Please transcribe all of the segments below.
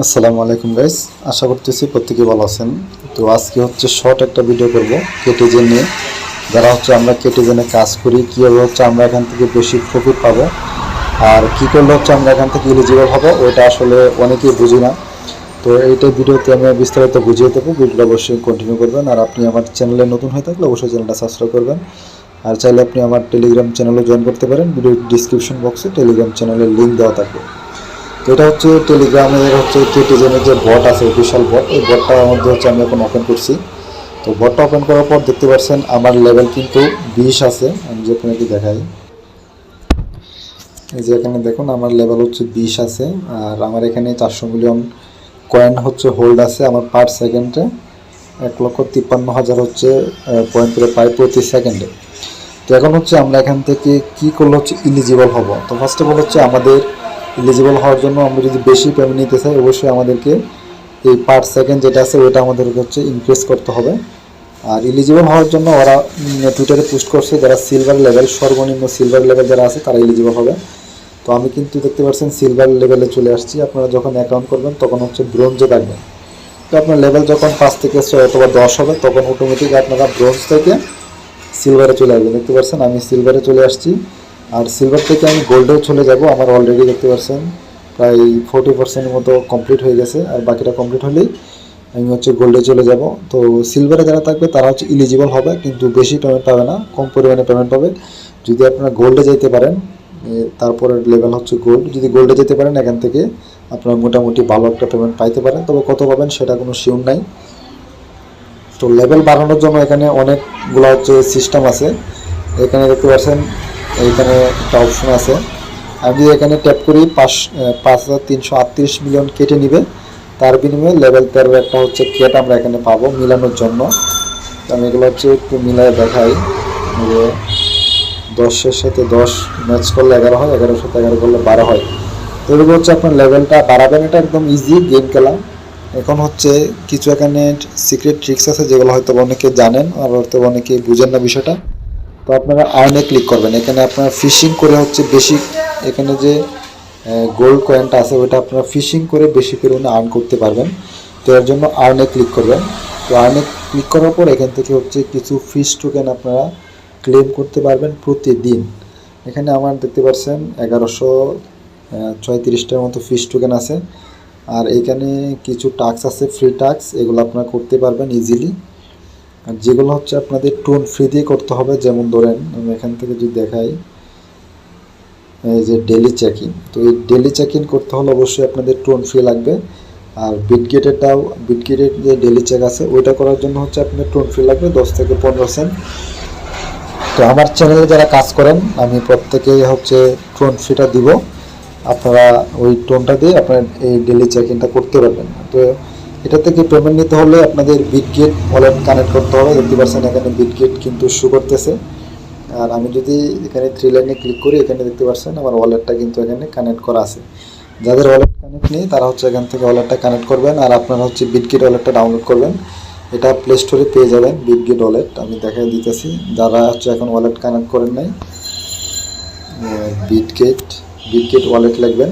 আসসালামু আলাইকুম গাইস আশা করতেছি প্রত্যেকে ভালো আছেন। তো আজকে হচ্ছে শর্ট একটা ভিডিও করব কেটিজেন নিয়ে। যারা হচ্ছে আমরা কেটিজেনে কাজ করি, কীভাবে হচ্ছে আমরা এখান থেকে বেশি প্রফিট পাবো, আর কী করলে হচ্ছে আমরা এখান থেকে এলিজিবল হব, ওইটা আসলে অনেকেই বুঝি না। তো এইটা ভিডিওতে আমি বিস্তারিত বুঝিয়ে দেবো, ভিডিওটা অবশ্যই কন্টিনিউ করবেন। আর আপনি আমার চ্যানেলে নতুন হয়ে থাকলে অবশ্যই চ্যানেলটা সাবস্ক্রাইব করবেন। আর চাইলে আপনি আমার টেলিগ্রাম চ্যানেলে জয়েন করতে পারেন ভিডিও ডিসক্রিপশন বক্সে টেলিগ্রাম চ্যানেলের লিঙ্ক দেওয়া থাকবে। এটা হচ্ছে টেলিগ্রামের হচ্ছে কেটিজেনের যে বট আছে অফিসিয়াল বট এই বটটার মধ্যে হচ্ছে আমি এখন ওপেন করছি। তো বটটা ওপেন করার পর দেখতে পাচ্ছেন আমার লেভেল কিন্তু বিশ আছে, আমি যেখানে কি দেখাই। এই যে এখানে দেখুন, আমার লেভেল হচ্ছে বিশ আছে, আর আমার এখানে চারশো মিলিয়ন কয়েন হচ্ছে হোল্ড আছে আমার পার সেকেন্ডে এক লক্ষ তিপ্পান্ন হাজার হচ্ছে পয়েন্ট করে পাই প্রতি সেকেন্ডে তো এখন হচ্ছে আমরা এখান থেকে কি করলে হচ্ছে ইলিজিবল হব? তো ফার্স্ট অফ অল হচ্ছে আমাদের এলিজিবল হওয়ার জন্য আমরা যদি বেশি পেমেন্ট নিতে চাই, অবশ্যই আমাদেরকে এই পার সেকেন্ড যেটা আছে, ওইটা আমাদেরকে হচ্ছে ইনক্রিজ করতে হবে। আর এলিজিবল হওয়ার জন্য ওরা টুইটারে পোস্ট করছে, যারা সিলভার লেভেল সর্বনিম্ন সিলভার লেভেল যারা আছে, তারা এলিজিবল হবে। তো আমি কিন্তু দেখতে পাচ্ছেন সিলভার লেভেলে চলে আসছি। আপনারা যখন অ্যাকাউন্ট করবেন, তখন হচ্ছে ব্রোঞ্জে থাকবেন। তো আপনার লেভেল যখন পাঁচ থেকে ছয় অথবা দশ হবে, তখন অটোমেটিক আপনারা ব্রোঞ্জ থেকে সিলভারে চলে আসবেন। দেখতে পাচ্ছেন, আমি সিলভারে চলে আসছি। আর সিলভার থেকে আমি গোল্ডেও চলে যাব, আমার অলরেডি দেখতে পাচ্ছেন প্রায় ফোর্টি পার্সেন্টের মতো কমপ্লিট হয়ে গেছে, আর বাকিটা কমপ্লিট হলেই আমি হচ্ছে গোল্ডে চলে যাব। তো সিলভারে যারা থাকবে, তারা হচ্ছে ইলিজিবল হবে, কিন্তু বেশি পেমেন্ট পাবে না, কম পরিমাণে পেমেন্ট পাবে। যদি আপনারা গোল্ডে যেতে পারেন তারপরে লেভেল হচ্ছে গোল্ড যদি গোল্ডে যেতে পারেন, এখান থেকে আপনারা মোটামুটি ভালো একটা পেমেন্ট পাইতে পারেন, তবে কত পাবেন সেটা কোনো শিওর নাই। তো লেভেল বাড়ানোর জন্য এখানে অনেকগুলো হচ্ছে সিস্টেম আছে। এখানে দেখতে পাচ্ছেন এইখানে একটা অপশন আছে। আমি যদি এখানে ট্যাপ করি পাঁচ পাঁচ হাজার তিনশো আটত্রিশ মিলিয়ন কেটে নিবে। তার বিনিময়ে লেভেল তেরোর একটা হচ্ছে কেট আমরা এখানে পাবো মিলানোর জন্য। আমি এগুলো হচ্ছে একটু মিলাই দেখাই। যে দশের সাথে দশ ম্যাচ করলে এগারো হয়, এগারোর সাথে এগারো করলে বারো হয়। তো এগুলো হচ্ছে আপনার লেভেলটা বাড়াবেন। এটা একদম ইজি গেম খেলা। এখন হচ্ছে কিছু এখানে সিক্রেট ট্রিক্স আছে যেগুলো হয়তো অনেকে জানেন, আর হয়তো অনেকে বুঝেন না বিষয়টা। তো আপনারা আর্নে ক্লিক করবেন। এখানে আপনারা ফিশিং করে হচ্ছে বেশি, এখানে যে গোল্ড কয়েনটা আছে ওটা আপনারা ফিশিং করে বেশি পরিমাণে আর্ন করতে পারবেন। তো এর জন্য আর্নে ক্লিক করবেন। তো আর্নে ক্লিক করার পর এখান থেকে হচ্ছে কিছু ফিশ টোকেন আপনারা ক্লেম করতে পারবেন প্রতিদিন। এখানে আমার দেখতে পাচ্ছেন এগারোশো ছয়ত্রিশটার মতো ফিশ টোকেন আছে। আর এখানে কিছু টাস্ক আছে ফ্রি টাস্ক এগুলো আপনারা করতে পারবেন ইজিলি আর যেগুলো হচ্ছে আপনাদের টোন ফ্রি দিয়ে করতে হবে, যেমন ধরেন আমি এখান থেকে যদি দেখাই, এই যে ডেলি চেক তো এই ডেলি চেক করতে হলে অবশ্যই আপনাদের টোন ফ্রি লাগবে। আর বিটগেটেরটাও বিটগেটের যে ডেলি চেক আছে, ওইটা করার জন্য হচ্ছে আপনার টোন ফ্রি লাগবে, দশ থেকে পনেরো সেন্ট তো আমার চ্যানেলে যারা কাজ করেন, আমি প্রত্যেকে হচ্ছে টোন ফ্রিটা দিব। আপনারা ওই টোনটা দিয়ে আপনার এই ডেলি চেক ইনটা করতে পারবেন। তো এটা থেকে পেমেন্ট নিতে হলে আপনাদের বিটগেট ওয়ালেট কানেক্ট করতে হবে। দেখতে পাচ্ছেন এখানে বিটগেট কিন্তু শু করতেছে। আর আমি যদি এখানে থ্রি লাইনে ক্লিক করি, এখানে দেখতে পাচ্ছেন আমার ওয়ালেটটা কিন্তু এখানে কানেক্ট করা আছে। যাদের ওয়ালেট কানেক্ট নেই, তারা হচ্ছে এখান থেকে ওয়ালেটটা কানেক্ট করবেন। আর আপনারা হচ্ছে বিটগেট ওয়ালেটটা ডাউনলোড করবেন। এটা প্লে স্টোরে পেয়ে যাবেন বিটগেট ওয়ালেট আমি দেখাই দিতেছি, যারা হচ্ছে এখন ওয়ালেট কানেক্ট করেন নাই বিটগেট বিটগেট ওয়ালেট লিখবেন।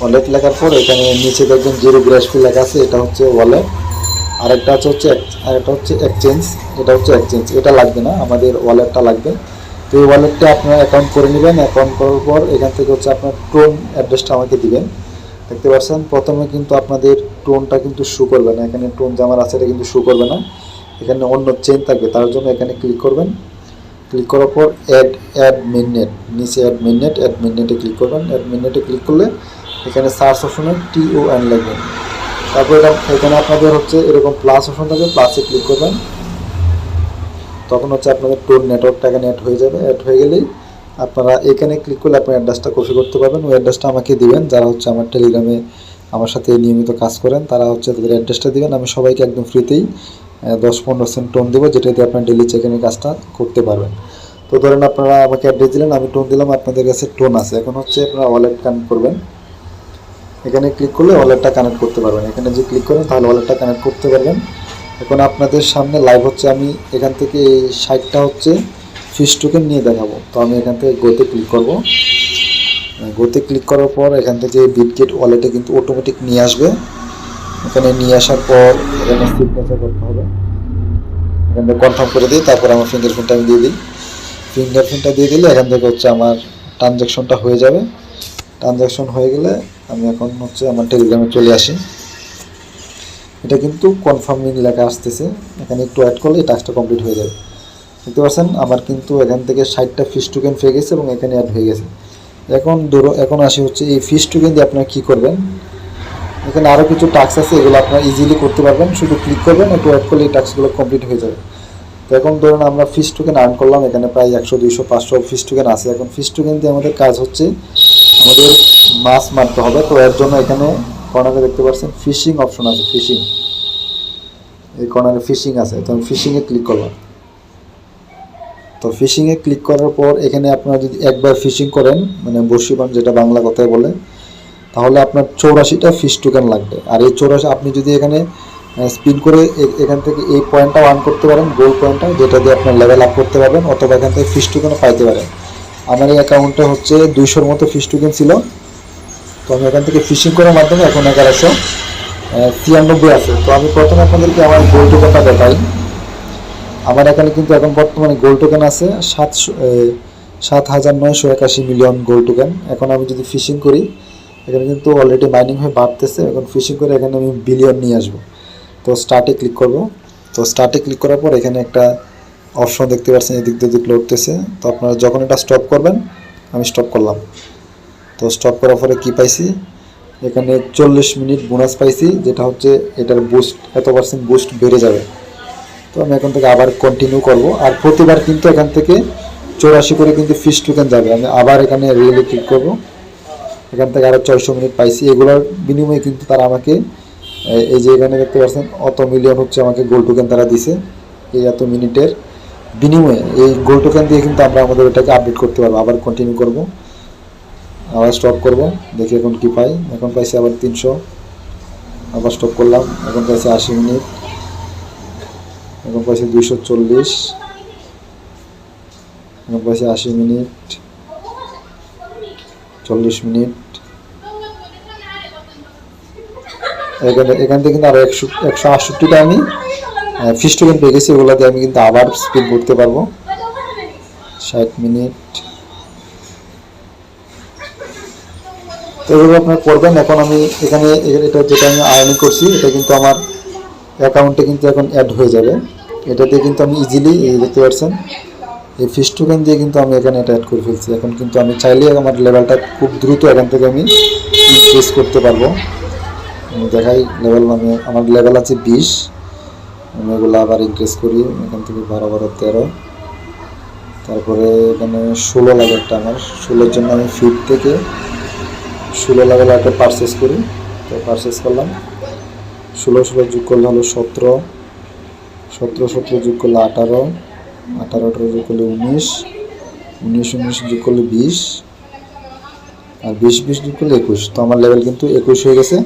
ওয়ালেট লেখার পর এখানে নিচে দেখবেন জিরো গ্রাসফি লেখা আছে, এটা হচ্ছে ওয়ালেট আরেকটা হচ্ছে হচ্ছে আরেকটা হচ্ছে এক্সচেঞ্জ এটা হচ্ছে এক্সচেঞ্জ এটা লাগবে না, আমাদের ওয়ালেটটা লাগবে। তো এই ওয়ালেটটা আপনারা অ্যাকাউন্ট করে নেবেন অ্যাকাউন্ট করার পর এখান থেকে হচ্ছে আপনার টোন অ্যাড্রেসটা আমাকে দিবেন। দেখতে পাচ্ছেন, প্রথমে কিন্তু আপনাদের টোনটা কিন্তু শু করবে না, এখানে টোন যে আমার আছে, এটা কিন্তু শু করবে না। এখানে অন্য চেন থাকবে, তার জন্য এখানে ক্লিক করবেন। ক্লিক করার পর অ্যাড অ্যাড মিননেট নিচে অ্যাড মিননেট অ্যাড মিননেটে ক্লিক করবেন। অ্যাড মিননেটে ক্লিক করলে এখানে সার্চ অপশনে টি ও এন লিখবেন তারপর এটা, এখানে আপনাদের হচ্ছে এরকম প্লাস অপশন থাকবে প্লাসে ক্লিক করবেন। তখন হচ্ছে আপনাদের টোন নেটওয়ার্কটা এখানে হয়ে যাবে। অ্যাড হয়ে গেলেই আপনারা এখানে ক্লিক করলে আপনার অ্যাড্রেসটা কপি করতে পারবেন। ওই অ্যাড্রেসটা আমাকে দিবেন। যারা হচ্ছে আমার টেলিগ্রামে আমার সাথে নিয়মিত কাজ করেন, তারা হচ্ছে তাদের অ্যাড্রেসটা দিবেন। আমি সবাইকে একদম ফ্রিতেই দশ পনেরো সেন্ট টোন দেবো যেটা দিয়ে আপনার ডেলি চেকিংয়ের কাজটা করতে পারবেন। তো ধরেন আপনারা আমাকে অ্যাড্রেস দিলেন, আমি টোন দিলাম, আপনাদের কাছে টোন আছে। এখন হচ্ছে আপনারা ওয়ালেট কানেক্ট করবেন। এখানে ক্লিক করলে ওয়ালেটটা কানেক্ট করতে পারবেন। এখানে যে ক্লিক করেন তাহলে ওয়ালেটটা কানেক্ট করতে পারবেন। এখন আপনাদের সামনে লাইভ হচ্ছে, আমি এখান থেকে এই সাইটটা হচ্ছে ফিস টোকেন নিয়ে দেখাবো। তো আমি এখান থেকে গোতে ক্লিক করব। গোতে ক্লিক করার পর এখান থেকে বিটগেট ওয়ালেটে কিন্তু অটোমেটিক নিয়ে আসবে। এখানে নিয়ে আসার পর এখানে সিগনেচার করতে হবে। এখানে কনফার্ম করে দিই, তারপর আমার ফিঙ্গারপ্রিন্টটা আমি দিয়ে দিই। ফিঙ্গারপ্রিন্টটা দিয়ে দিলে এখান থেকে হচ্ছে আমার ট্রানজ্যাকশনটা হয়ে যাবে। ট্রানজ্যাকশন হয়ে গেলে আমি এখন হচ্ছে আমার টেলিগ্রামে চলে আসি। এটা কিন্তু কনফার্মিং লেখা আসতেছে। এখানে একটু অ্যাড করলে টাস্কটা কমপ্লিট হয়ে যাবে। দেখতে পাচ্ছেন, আমার কিন্তু এখান থেকে ষাটটা ফিস টোকেন পেয়ে গেছে এবং এখানে অ্যাড হয়ে গেছে। এখন ধরো, এখন আসি হচ্ছে এই ফিস টোকেন দিয়ে আপনারা কী করবেন? এখানে আরও কিছু টাস্ক আছে, এগুলো আপনারা ইজিলি করতে পারবেন। শুধু ক্লিক করবেন, একটু অ্যাড করলে এই টাস্কগুলো কমপ্লিট হয়ে যাবে। তো এখন ধরুন আমরা ফিস টোকেন আর্ন করলাম, এখানে প্রায় একশো, দুইশো, পাঁচশো ফিস টোকেন আছে। এখন ফিস টোকেন দিয়ে আমাদের কাজ হচ্ছে আমাদের মাছ মারতে হবে। তো এর জন্য এখানে কর্নারে দেখতে পাচ্ছেন ফিশিং অপশন আছে, ফিশিং। এই কর্নারে ফিশিং আছে, তো আমি ফিশিংয়ে ক্লিক করলাম। তো ফিশিংয়ে ক্লিক করার পর এখানে আপনারা যদি একবার ফিশিং করেন মানে বর্ষিবান যেটা বাংলা কথায় বলে, তাহলে আপনার চৌরাশিটা ফিশ টোকেন লাগবে। আর এই চৌরাশি, আপনি যদি এখানে স্পিন করে এখান থেকে এই পয়েন্টটা ওয়ান করতে পারেন গোল পয়েন্টটা যেটা দিয়ে আপনার লেভেল আপ করতে পারবেন, অথবা এখান থেকে ফিশ টোকেনও পাইতে পারেন। আমার এই অ্যাকাউন্টে হচ্ছে দুইশোর মতো ফিশ টোকেন ছিল। তো আমি এখান থেকে ফিশিং করার মাধ্যমে এখন এগারোশো ছিয়ানব্বই আছে। তো আমি প্রথমে আপনাদেরকে আমার গোল টোকেনটা দেখাই। আমার এখানে কিন্তু এখন বর্তমানে গোল টোকেন আছে সাতশো সাত হাজার নয়শো একাশি মিলিয়ন গোল টোকেন এখন আমি যদি ফিশিং করি, এখানে কিন্তু অলরেডি মাইনিং হয়ে বাড়তেছে। এখন ফিশিং করে এখানে আমি বিলিয়ন নিয়ে আসব। তো স্টার্টে ক্লিক করব। তো স্টার্টে ক্লিক করার পর এখানে একটা অপশন দেখতে পাচ্ছেন, এদিক দিক উঠতেছে তো আপনারা যখন এটা স্টপ করবেন, আমি স্টপ করলাম। তো স্টপ করার পরে কি পাইছি? এখানে চল্লিশ মিনিট বোনাস পাইছি, যেটা হচ্ছে এটার বুস্ট এত পার্সেন্ট বুস্ট বেড়ে যাবে। তো আমি এখন থেকে আবার কন্টিনিউ করব। আর প্রতিবার কিন্তু এখান থেকে চৌরাশি করে কিন্তু ফিস টোকেন যাবে। আমি আবার এখানে রিয়েলি ক্লিক করব। এখান থেকে আরও ছয়শো মিনিট পাইছি। এগুলোর বিনিময়ে কিন্তু তারা আমাকে এই যে এখানে দেখতে পাচ্ছেন, অত মিলিয়ন হচ্ছে আমাকে গোল টোকেন তারা দিছে। এই এত মিনিটের বিনিময়ে এই গোল টোকেন দিয়ে কিন্তু আমরা আমাদের এটাকে আপডেট করতে পারব। আবার কন্টিনিউ করব। আবার স্টপ করব। দেখি এখন কি পাই। এখন পাইছি আবার তিনশো। আবার স্টপ করলাম। এখন পাইছি আশি মিনিট। এখন পাইছি দুইশো চল্লিশ। এখন পাইছি আশি মিনিট। চল্লিশ মিনিট। এখানে এখান থেকে কিন্তু আরও একশো একশো আটষট্টিটা আমি ফিস টোকেন পেয়ে গেছি ওগুলো দিয়ে আমি কিন্তু আবার স্পিড করতে পারব। ষাট মিনিট তো এগুলো আপনারা করবেন। এখন আমি এখানে এটা যেটা আমি আর্নিং করছি, এটা কিন্তু আমার অ্যাকাউন্টে কিন্তু এখন অ্যাড হয়ে যাবে। এটাতে কিন্তু আমি ইজিলি দেখতে পাচ্ছেন, এই ফিস টোকেন দিয়ে কিন্তু আমি এখানে এটা অ্যাড করে ফেলছি। এখন কিন্তু আমি চাইলে আমার লেভেলটা খুব দ্রুত এখান থেকে আমি ইনক্রিজ করতে পারব। দেখাই লেভেল আমি আমার লেভেল আছে বিশ। আমি এগুলো আবার ইনক্রিজ করি, এখান থেকে বারো বারো তেরো। তারপরে এখানে ষোলো লাগে একটা আমার। ষোলোর জন্য আমি ফিট থেকে ষোলো লেভেল একটা পারচেস করি। তো পারচেস করলাম। ষোলো ষোলো যোগ করলে হলো সতেরো। সতেরো সতেরো যোগ করলে আঠারো। আঠারো আঠারো যোগ করলে উনিশ। উনিশ উনিশ যোগ করলে বিশ। আর বিশ বিশ যোগ করলে একুশ। তো আমার লেভেল কিন্তু একুশ হয়ে গেছে।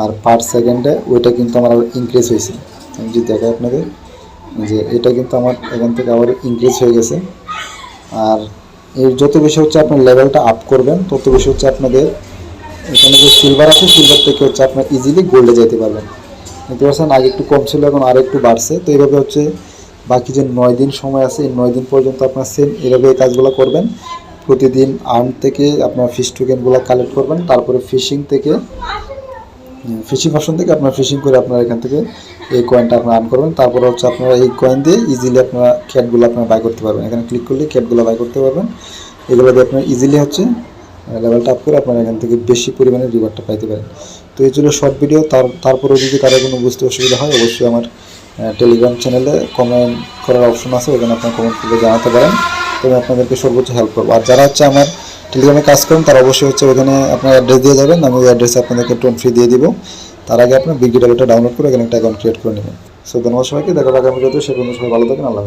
আর পার সেকেন্ডে ওইটা কিন্তু আমার ইনক্রিজ হয়েছে। আমি যদি দেখাই আপনাদের, যে এটা কিন্তু আমার এখান থেকে আবার ইনক্রিজ হয়ে গেছে। আর এর যত বেশি হচ্ছে আপনার লেভেলটা আপ করবেন, তত বেশি হচ্ছে আপনাদের এখানে যে সিলভার আছে সিলভার থেকে হচ্ছে আপনার ইজিলি গোল্ডে যেতে পারবেন। দেখতে পাচ্ছেন, আগে একটু কম ছিল, এখন আরও একটু বাড়ছে। তো এইভাবে হচ্ছে বাকি যে নয় দিন সময় আছে, এই নয় দিন পর্যন্ত আপনার সেম এইভাবে এই কাজগুলো করবেন। প্রতিদিন আর্ন থেকে আপনার ফিশ টোকেনগুলো কালেক্ট করবেন, তারপরে ফিশিং থেকে ফিশিং অপশন থেকে আপনার ফিশিং করে আপনারা এখান থেকে এই কয়েনটা আপনারা আর্ন করবেন। তারপরে হচ্ছে আপনারা এই কয়েন দিয়ে ইজিলি আপনারা ক্যাটগুলো আপনারা বাই করতে পারবেন। এখানে ক্লিক করলে ক্যাটগুলো বাই করতে পারবেন। এগুলো দিয়ে আপনার ইজিলি হচ্ছে লেভেলটা আপ করে আপনারা এখান থেকে বেশি পরিমাণে রিওয়ার্ডটা পাইতে পারেন। তো এই ছিল শর্ট ভিডিও তার, তারপরেও যদি কারও কোনো বুঝতে অসুবিধা হয়, অবশ্যই আমার টেলিগ্রাম চ্যানেলে কমেন্ট করার অপশন আছে। ওখানে আপনারা কমেন্ট করে জানাতে পারেন। তো আমি আপনাদেরকে সর্বোচ্চ হেল্প করব। আর যারা হচ্ছে আমার টেলিগ্রামে কাজ করেন, তারা অবশ্যই হচ্ছে ওখানে আপনার অ্যাড্রেস দিয়ে যাবেন, আমি ওই অ্যাড্রেসে আপনাদেরকে টোন ফ্রি দিয়ে দিব। তার আগে আপনার বিগ ডাউনলোড করে এখানে একটা অ্যাকাউন্ট ক্রিয়েট করে নেবেন। সো ধন্যবাদ সবাইকে, দেখা আগামী ভিডিওতে সে সবাই ভালো থাকেন, আল্লাহ